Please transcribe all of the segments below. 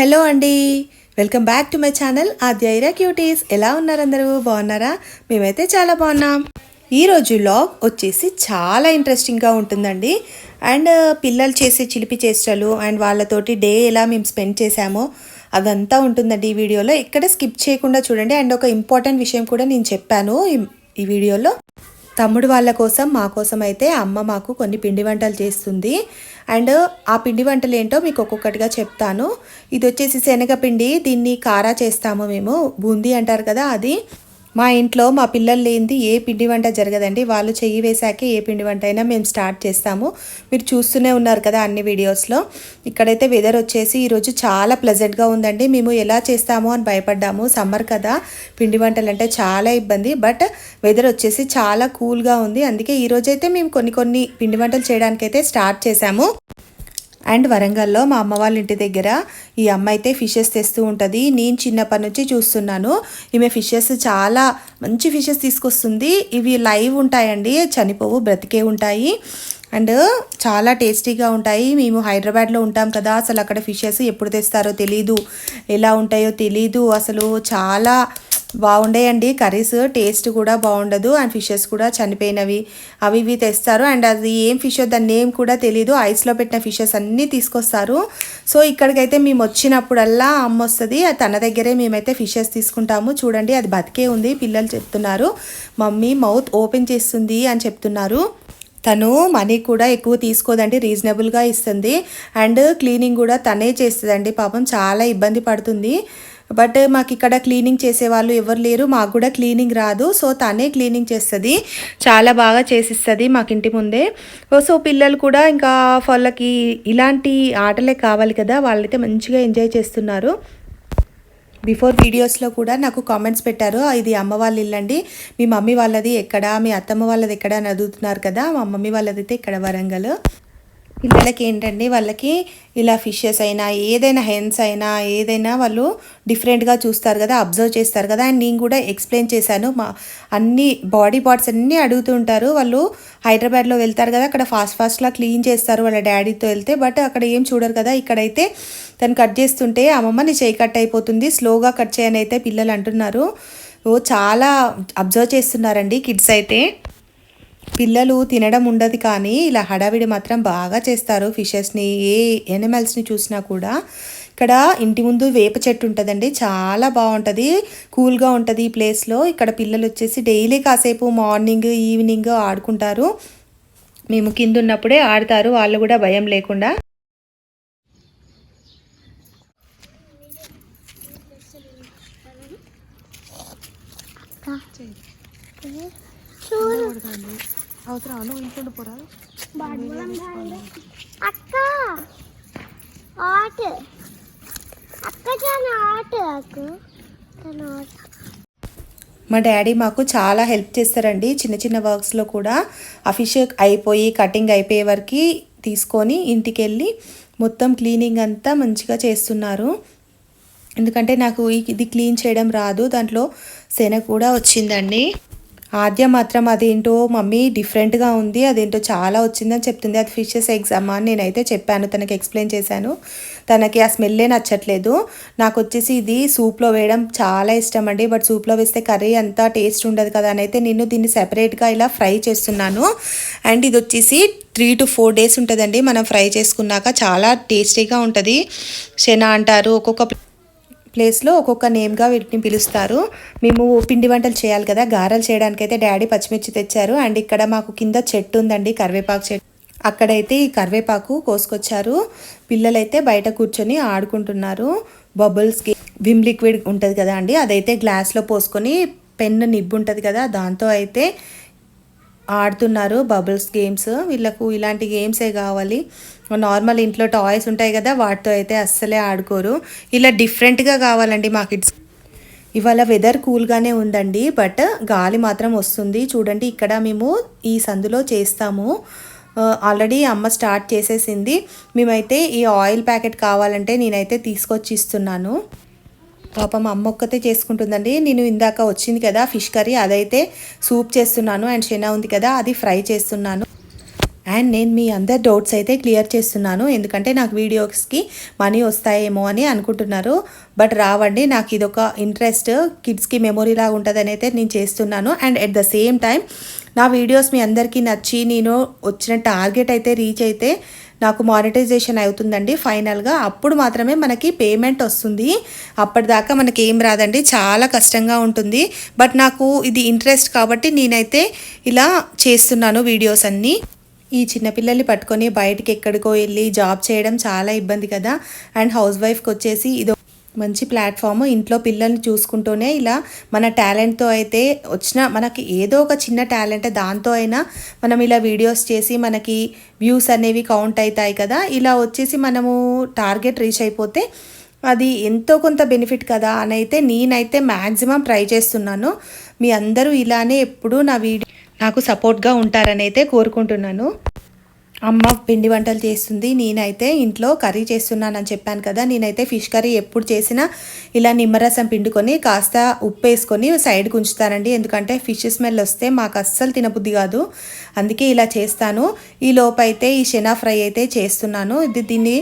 Hello అండి. Welcome back to my channel Aadyaira cuties. ఎలా ఉన్నారు అందరూ బాగున్నారా? మేమైతే చాలా బాగున్నాం. ఈరోజు లాగ్ వచ్చేసి చాలా ఇంట్రెస్టింగ్గా ఉంటుందండి. అండ్ పిల్లలు చేసే చిలిపి చేష్టలు అండ్ వాళ్ళతోటి డే ఎలా మేము స్పెండ్ చేసామో అదంతా ఉంటుందండి ఈ వీడియోలో. ఎక్కడ స్కిప్ చేయకుండా చూడండి. అండ్ ఒక ఇంపార్టెంట్ విషయం కూడా నేను చెప్పాను ఈ- ఈ వీడియోలో. తమ్ముడు వాళ్ళ కోసం మా కోసం అయితే అమ్మ మాకు కొన్ని పిండి వంటలు చేస్తుంది. అండ్ ఆ పిండి వంటలు ఏంటో మీకు ఒక్కొక్కటిగా చెప్తాను. ఇది వచ్చేసి శనగపిండి దీన్ని కారా చేస్తాము మేము. బూందీ అంటారు కదా అది. మా ఇంట్లో మా పిల్లలు లేనిది ఏ పిండి వంట జరగదండి. వాళ్ళు చెయ్యి వేసాకే ఏ పిండి వంట అయినా మేము స్టార్ట్ చేస్తాము. మీరు చూస్తూనే ఉన్నారు కదా అన్ని వీడియోస్లో. ఇక్కడైతే వెదర్ వచ్చేసి ఈరోజు చాలా ప్లెజెంట్గా ఉందండి. మేము ఎలా చేస్తాము అని భయపడ్డాము. సమ్మర్ కదా పిండి వంటలు అంటే చాలా ఇబ్బంది. బట్ వెదర్ వచ్చేసి చాలా కూల్గా ఉంది. అందుకే ఈరోజైతే మేము కొన్ని కొన్ని పిండి వంటలు చేయడానికైతే స్టార్ట్ చేశాము. అండ్ వరంగల్లో మా అమ్మ వాళ్ళ ఇంటి దగ్గర ఈ అమ్మ అయితే ఫిషెస్ తెస్తూ ఉంటుంది. నేను చిన్నప్పటి నుంచి చూస్తున్నాను. ఈమె ఫిషెస్ చాలా మంచి ఫిషెస్ తీసుకొస్తుంది. ఇవి లైవ్ ఉంటాయండి. చనిపోవు బ్రతికే ఉంటాయి. అండ్ చాలా టేస్టీగా ఉంటాయి. మేము హైదరాబాద్లో ఉంటాం కదా. అసలు అక్కడ ఫిషెస్ ఎప్పుడు తెస్తారో తెలీదు. ఎలా ఉంటాయో తెలీదు. అసలు చాలా బాగుండేయండి. కర్రీస్ టేస్ట్ కూడా బాగుండదు. అండ్ ఫిషెస్ కూడా చనిపోయినవి. అవి ఇవి తెస్తారు. అండ్ అది ఏం ఫిష్ దాని నేమ్ కూడా తెలీదు. ఐస్లో పెట్టిన ఫిషెస్ అన్నీ తీసుకొస్తారు. సో ఇక్కడికైతే మేము వచ్చినప్పుడల్లా అమ్మ వస్తుంది. తన దగ్గరే మేమైతే ఫిషెస్ తీసుకుంటాము. చూడండి అది బతికే ఉంది. పిల్లలు చెప్తున్నారు. మమ్మీ మౌత్ ఓపెన్ చేస్తుంది అని చెప్తున్నారు. తను మనీ కూడా ఎక్కువ తీసుకోదండి రీజనబుల్గా ఇస్తుంది. అండ్ క్లీనింగ్ కూడా తనే చేస్తుందండి పాపం చాలా ఇబ్బంది పడుతుంది. బట్ మాకు ఇక్కడ క్లీనింగ్ చేసే వాళ్ళు ఎవరు లేరు మాకు కూడా క్లీనింగ్ రాదు. సో తనే క్లీనింగ్ చేస్తుంది చాలా బాగా చేసిస్తుంది మాకు ఇంటి ముందే. సో పిల్లలు కూడా ఇంకా వాళ్ళకి ఇలాంటి ఆటలే కావాలి కదా వాళ్ళైతే మంచిగా ఎంజాయ్ చేస్తున్నారు. బిఫోర్ వీడియోస్లో కూడా నాకు కామెంట్స్ పెట్టారు ఇది అమ్మ వాళ్ళ ఇల్లండి మీ మమ్మీ వాళ్ళది ఎక్కడ? మీ అత్తమ్మ వాళ్ళది ఎక్కడ? అని అడుగుతున్నారు కదా మా మమ్మీ వాళ్ళది అయితే ఇక్కడ వరంగల్. పిల్లలకి ఏంటండి వాళ్ళకి ఇలా ఫిషెస్ అయినా ఏదైనా హెన్స్ అయినా ఏదైనా వాళ్ళు డిఫరెంట్గా చూస్తారు కదా అబ్జర్వ్ చేస్తారు కదా. అండ్ నేను కూడా ఎక్స్ప్లెయిన్ చేశాను. మా అన్ని బాడీ పార్ట్స్ అన్నీ అడుగుతుంటారు వాళ్ళు హైదరాబాద్లో వెళ్తారు కదా అక్కడ ఫాస్ట్ ఫాస్ట్లా క్లీన్ చేస్తారు వాళ్ళ డాడీతో వెళ్తే. బట్ అక్కడ ఏం చూడరు కదా ఇక్కడైతే తను కట్ చేస్తుంటే అమ్మమ్మ నీ చేయి కట్ అయిపోతుంది స్లోగా కట్ చేయని అయితే పిల్లలు అంటున్నారు. ఓ చాలా అబ్జర్వ్ చేస్తున్నారండి కిడ్స్ అయితే. పిల్లలు తినడం ఉండదు కానీ ఇలా హడావిడి మాత్రం బాగా చేస్తారు ఫిషెస్ని ఏ ఎనిమల్స్ని చూసినా కూడా. ఇక్కడ ఇంటి ముందు వేప చెట్టు ఉంటుందండి చాలా బాగుంటుంది కూల్గా ఉంటుంది ఈ ప్లేస్లో. ఇక్కడ పిల్లలు వచ్చేసి డైలీ కాసేపు మార్నింగ్ ఈవినింగ్ ఆడుకుంటారు. మేము కింద ఉన్నప్పుడే ఆడతారు వాళ్ళు కూడా భయం లేకుండా. అక్క! ఆట. అక్క చాలా ఆట అక్క తన ఆట. మా డాడీ మాకు చాలా హెల్ప్ చేస్తారండి. చిన్న చిన్న వర్క్స్లో కూడా ఫిష్ అయిపోయి కటింగ్ అయిపోయే వరకు తీసుకొని ఇంటికి వెళ్ళి మొత్తం క్లీనింగ్ అంతా మంచిగా చేస్తున్నారు. ఎందుకంటే నాకు ఇది క్లీన్ చేయడం రాదు. దాంట్లో శన కూడా వచ్చిందండి. ఆద్య మాత్రం అదేంటో మమ్మీ డిఫరెంట్గా ఉంది అదేంటో చాలా వచ్చిందని చెప్తుంది. అది ఫిషెస్ ఎగ్స్ అమ్మా అని నేనైతే చెప్పాను తనకి ఎక్స్ప్లెయిన్ చేశాను. తనకి ఆ స్మెల్లే నచ్చట్లేదు. నాకు వచ్చేసి ఇది సూప్లో వేయడం చాలా ఇష్టం అండి. బట్ సూప్లో వేస్తే కర్రీ అంతా టేస్ట్ ఉండదు కదా అని అయితే నేను దీన్ని సెపరేట్గా ఇలా ఫ్రై చేస్తున్నాను. అండ్ ఇది వచ్చేసి త్రీ టు ఫోర్ డేస్ ఉంటుందండి. మనం ఫ్రై చేసుకున్నాక చాలా టేస్టీగా ఉంటుంది. శనా అంటారు ఒక్కొక్క ప్లేస్లో ఒక్కొక్క నేమ్గా వీటిని పిలుస్తారు. మేము పిండి వంటలు చేయాలి కదా గారెలు చేయడానికైతే డాడీ పచ్చిమిర్చి తెచ్చారు. అండ్ ఇక్కడ మాకు కింద చెట్టు ఉందండి కరివేపాకు చెట్టు. అక్కడైతే ఈ కరివేపాకు కోసుకొచ్చారు. పిల్లలైతే బయట కూర్చొని ఆడుకుంటున్నారు. బబుల్స్కి విమ్ లిక్విడ్ ఉంటుంది కదా అండి అదైతే గ్లాస్లో పోసుకొని పెన్ను నిబ్బు ఉంటుంది కదా దాంతో అయితే ఆడుతున్నారు బబుల్స్ గేమ్స్. వీళ్ళకు ఇలాంటి గేమ్సే కావాలి. నార్మల్ ఇంట్లో టాయ్స్ ఉంటాయి కదా వాటితో అయితే అస్సలే ఆడుకోరు. ఇలా డిఫరెంట్గా కావాలండి మా కిడ్స్. ఇవాళ వెదర్ కూల్గానే ఉందండి బట్ గాలి మాత్రం వస్తుంది. చూడండి ఇక్కడ మేము ఈ సందులో చేస్తాము. ఆల్రెడీ అమ్మ స్టార్ట్ చేసేసింది. మేమైతే ఈ ఆయిల్ ప్యాకెట్ కావాలంటే నేనైతే తీసుకొచ్చి ఇస్తున్నాను. పాపం అమ్మ ఒక్కతే చేసుకుంటుందండి. నేను ఇందాక వచ్చింది కదా ఫిష్ కర్రీ అదైతే సూప్ చేస్తున్నాను అండ్ శనా ఉంది కదా అది ఫ్రై చేస్తున్నాను. అండ్ నేను మీ అందరి డౌట్స్ అయితే క్లియర్ చేస్తున్నాను. ఎందుకంటే నాకు వీడియోస్కి మనీ వస్తాయేమో అని అనుకుంటున్నారు. బట్ రావండి నాకు ఇదొక ఇంట్రెస్ట్. కిడ్స్కి మెమొరీ లాగా ఉంటుందని అయితే నేను చేస్తున్నాను. And at the same time నా వీడియోస్ మీ అందరికీ నచ్చి నేను వచ్చిన టార్గెట్ అయితే రీచ్ అయితే నాకు మానిటైజేషన్ అవుతుందండి ఫైనల్గా అప్పుడు మాత్రమే మనకి పేమెంట్ వస్తుంది. అప్పటిదాకా మనకి ఏం రాదండి. చాలా కష్టంగా ఉంటుంది. బట్ నాకు ఇది ఇంట్రెస్ట్ కాబట్టి నేనైతే ఇలా చేస్తున్నాను వీడియోస్ అన్నీ. ఈ చిన్నపిల్లల్ని పట్టుకొని బయటికి ఎక్కడికో వెళ్ళి జాబ్ చేయడం చాలా ఇబ్బంది కదా. అండ్ హౌస్ వైఫ్కి వచ్చేసి ఇది మంచి ప్లాట్ఫామ్. ఇంట్లో పిల్లల్ని చూసుకుంటూనే ఇలా మన టాలెంట్తో అయితే వచ్చిన మనకి ఏదో ఒక చిన్న టాలెంట్ దాంతో అయినా మనం ఇలా వీడియోస్ చేసి మనకి వ్యూస్ అనేవి కౌంట్ అవుతాయి కదా. ఇలా వచ్చేసి మనము టార్గెట్ రీచ్ అయిపోతే అది ఎంతో కొంత బెనిఫిట్ కదా అని అయితే నేనైతే మ్యాక్సిమం ట్రై చేస్తున్నాను. మీ అందరూ ఇలానే ఎప్పుడూ నా వీడియో నాకు సపోర్ట్గా ఉంటారని అయితే కోరుకుంటున్నాను. అమ్మ పిండి వంటలు చేస్తుంది నేనైతే ఇంట్లో కర్రీ చేస్తున్నానని చెప్పాను కదా నేనైతే ఫిష్ కర్రీ ఎప్పుడు చేసినా ఇలా నిమ్మరసం పిండుకొని కాస్త ఉప్పు వేసుకొని సైడ్కి ఉంచుతానండి. ఎందుకంటే ఫిష్ స్మెల్ వస్తే మాకు అస్సలు తినబుద్ధి కాదు. అందుకే ఇలా చేస్తాను. ఈ లోపైతే ఈ శనా ఫ్రై అయితే చేస్తున్నాను. ఇది దీన్ని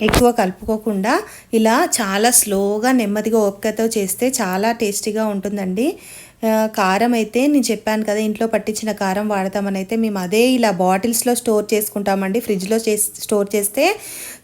ఎక్కువ కలుపుకోకుండా ఇలా చాలా స్లోగా నెమ్మదిగా ఓపికతో చేస్తే చాలా టేస్టీగా ఉంటుందండి. కారం అయితే నేను చెప్పాను కదా ఇంట్లో పట్టించిన కారం వాడతామని అయితే మేము అదే ఇలా బాటిల్స్లో స్టోర్ చేసుకుంటామండి. ఫ్రిడ్జ్లో చేసి స్టోర్ చేస్తే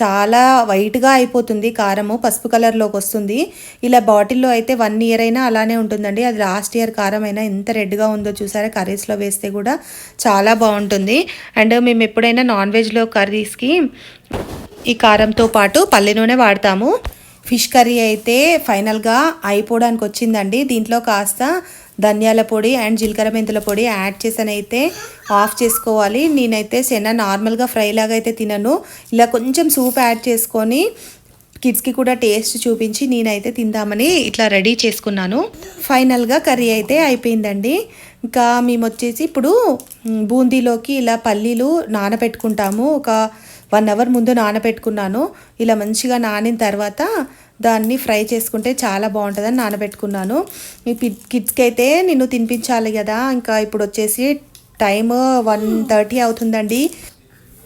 చాలా వైట్గా అయిపోతుంది కారము పసుపు కలర్లోకి వస్తుంది. ఇలా బాటిల్లో అయితే వన్ ఇయర్ అయినా అలానే ఉంటుందండి. అది లాస్ట్ ఇయర్ కారం అయినా ఎంత రెడ్గా ఉందో చూసారా కర్రీస్లో వేస్తే కూడా చాలా బాగుంటుంది. అండ్ మేము ఎప్పుడైనా నాన్ వెజ్లో కర్రీస్కి ఈ కారంతో పాటు పల్లె నూనె వాడతాము. ఫిష్ కర్రీ అయితే ఫైనల్గా అయిపోవడానికి వచ్చిందండి. దీంట్లో కాస్త ధనియాల పొడి అండ్ జీలకర్ర మెంతుల పొడి యాడ్ చేసానైతే ఆఫ్ చేసుకోవాలి. నేనైతే శన నార్మల్గా ఫ్రై లాగా అయితే తినను. ఇలా కొంచెం సూప్ యాడ్ చేసుకొని కిడ్స్కి కూడా టేస్ట్ చూపించి నేనైతే తిందామని ఇట్లా రెడీ చేసుకున్నాను. ఫైనల్గా కర్రీ అయితే అయిపోయిందండి. ఇంకా మేము వచ్చేసి ఇప్పుడు బూందీలోకి ఇలా పల్లీలు నానబెట్టుకుంటాము. ఒక వన్ అవర్ ముందు నానబెట్టుకున్నాను. ఇలా మంచిగా నానిన తర్వాత దాన్ని ఫ్రై చేసుకుంటే చాలా బాగుంటుందని నానబెట్టుకున్నాను. ఈ కిడ్స్కి అయితే నిన్ను తినిపించాలి కదా. ఇంకా ఇప్పుడు వచ్చేసి టైం వన్ థర్టీ అవుతుందండి.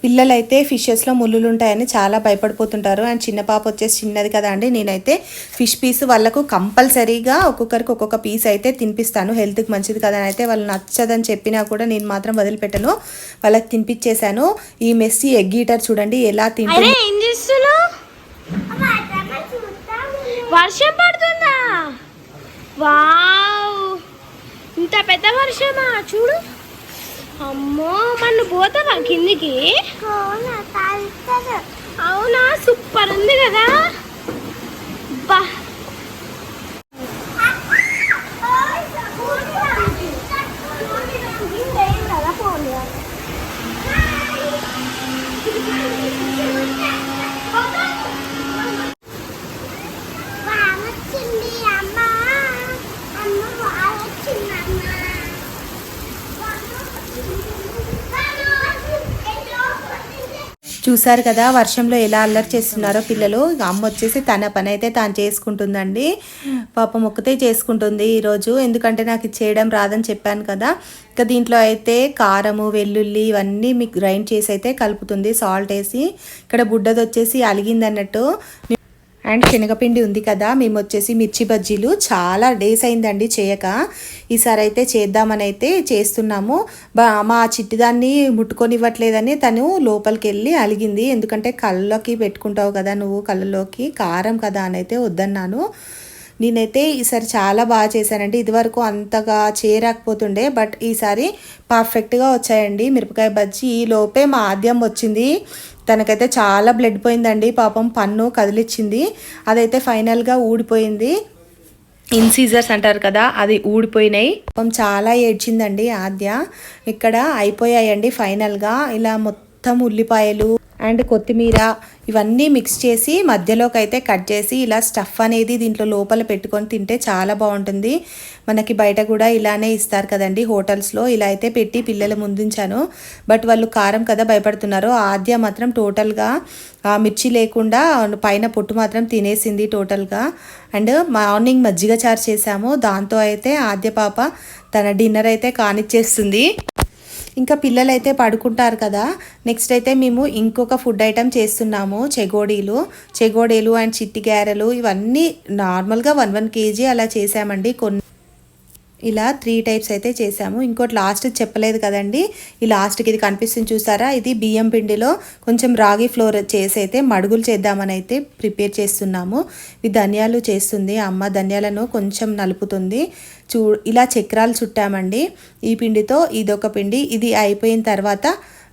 పిల్లలైతే ఫిషెస్లో ముళ్ళులు ఉంటాయని చాలా భయపడిపోతుంటారు. అండ్ చిన్న పాప వచ్చేసి చిన్నది కదా అండి. నేనైతే ఫిష్ పీస్ వాళ్ళకు కంపల్సరీగా ఒక్కొక్కరికి ఒక్కొక్క పీస్ అయితే తినిపిస్తాను. హెల్త్కి మంచిది కదా అని అయితే వాళ్ళు నచ్చదని చెప్పినా కూడా నేను మాత్రం వదిలిపెట్టను. వాళ్ళకి తినిపించేశాను ఈ మెస్సీ ఎగ్ ఈటర్ చూడండి ఎలా తింటుంది. వర్షం పడుతుందా? వావ్! ఇంత పెద్ద వర్షమా? చూడు. అమ్మో మన పోతావా కిందికి? అవునా సూపర్ ఉంది కదా? బా వచ్చింది అమ్మ అమ్మ వచ్చింది అమ్మ చూసారు కదా వర్షంలో ఎలా అల్లరి చేస్తున్నారో పిల్లలు. అమ్మ వచ్చేసి తన పని అయితే తాను చేసుకుంటుందండి. పాపం మొక్కతే చేసుకుంటుంది ఈరోజు. ఎందుకంటే నాకు ఇది చేయడం రాదని చెప్పాను కదా. ఇంకా దీంట్లో అయితే కారము వెల్లుల్లి ఇవన్నీ మీకు గ్రైండ్ చేసి అయితే కలుపుతుంది సాల్ట్ వేసి. ఇక్కడ బుడ్డది వచ్చేసి అలిగింది అన్నట్టు అండ్ శనగపిండి ఉంది కదా మేము వచ్చేసి మిర్చి బజ్జీలు. చాలా డేస్ అయిందండి చేయక. ఈసారి అయితే చేద్దామని అయితే చేస్తున్నాము. బా మా చిట్టిదాన్ని ముట్టుకొనివ్వట్లేదని తను లోపలికి వెళ్ళి అలిగింది. ఎందుకంటే కళ్ళలోకి పెట్టుకుంటావు కదా నువ్వు కళ్ళలోకి కారం కదా అని అయితే వద్దన్నాను. నేనైతే ఈసారి చాలా బాగా చేశానండి. ఇదివరకు అంతగా చేయరాకపోతుండే బట్ ఈసారి పర్ఫెక్ట్గా వచ్చాయండి. మిరపకాయ బజ్జీ ఈ లోపే మా ఆద్యం వచ్చింది. తనకైతే చాలా బ్లడ్ పోయిందండి. పాపం పన్ను కదిలిచ్చింది. అదైతే ఫైనల్గా ఊడిపోయింది. ఇన్సీజర్స్ అంటారు కదా అది ఊడిపోయినాయి. పాపం చాలా ఏడ్చిందండి ఆద్య. ఇక్కడ అయిపోయాయండి ఫైనల్గా. ఇలా మొత్తం ఉల్లిపాయలు అండ్ కొత్తిమీర ఇవన్నీ మిక్స్ చేసి మధ్యలోకి అయితే కట్ చేసి ఇలా స్టఫ్ అనేది దీంట్లో లోపల పెట్టుకొని తింటే చాలా బాగుంటుంది. మనకి బయట కూడా ఇలానే ఇస్తారు కదండి హోటల్స్లో ఇలా అయితే పెట్టి పిల్లల ముందుంచాను. బట్ వాళ్ళు కారం కదా భయపడుతున్నారు ఆద్య మాత్రం టోటల్గా మిర్చి లేకుండా పైన పొట్టు మాత్రం తినేసింది టోటల్గా అండ్ మార్నింగ్ మజ్జిగ చారు చేసాము. దాంతో అయితే ఆద్య పాప తన డిన్నర్ అయితే కానిచ్చేస్తుంది. ఇంకా పిల్లలు అయితే పడుకుంటారు కదా. నెక్స్ట్ అయితే మేము ఇంకొక ఫుడ్ ఐటమ్ చేస్తున్నాము చెగోడీలు. చెగోడీలు అండ్ చిట్టి గారెలు ఇవన్నీ నార్మల్గా వన్ వన్ కేజీ అలా చేసామండి. కొన్ని ఇలా త్రీ టైప్స్ అయితే చేసాము ఇంకోటి లాస్ట్ చెప్పలేదు కదండి. ఈ లాస్ట్కి ఇది కనిపిస్తుంది చూసారా? ఇది బియ్యం పిండిలో కొంచెం రాగి ఫ్లోర్ చేసి అయితే మడుగులు చేద్దామని అయితే ప్రిపేర్ చేస్తున్నాము. ఇది ధనియాలు చేస్తుంది. అమ్మ ధనియాలను కొంచెం నలుపుతుంది. చూ ఇలా చక్రాలు చుట్టామండి. ఈ పిండితో ఇదొక పిండి. ఇది అయిపోయిన తర్వాత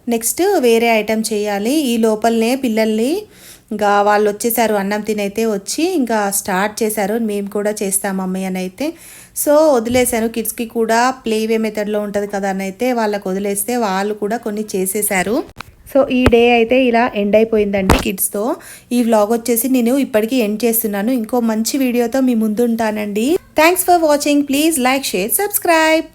నెక్స్ట్ వేరే ఐటెం చేయాలి. ఈ లోపలనే పిల్లల్ని ఇంకా వాళ్ళు వచ్చేసారు అన్నం తినైతే వచ్చి ఇంకా స్టార్ట్ చేశారు. మేము కూడా చేస్తాం అమ్మాయి అని అయితే. సో వదిలేశాను కిడ్స్కి కూడా ప్లేవే మెథడ్లో ఉంటుంది కదా అని అయితే వాళ్ళకి వదిలేస్తే వాళ్ళు కూడా కొన్ని చేసేసారు సో ఈ డే అయితే ఇలా ఎండ్ అయిపోయిందండి కిడ్స్తో. ఈ వ్లాగ్ వచ్చేసి నేను ఇప్పటికీ ఎండ్ చేస్తున్నాను. ఇంకో మంచి వీడియోతో మీ ముందు ఉంటానండి thanks for watching please like share subscribe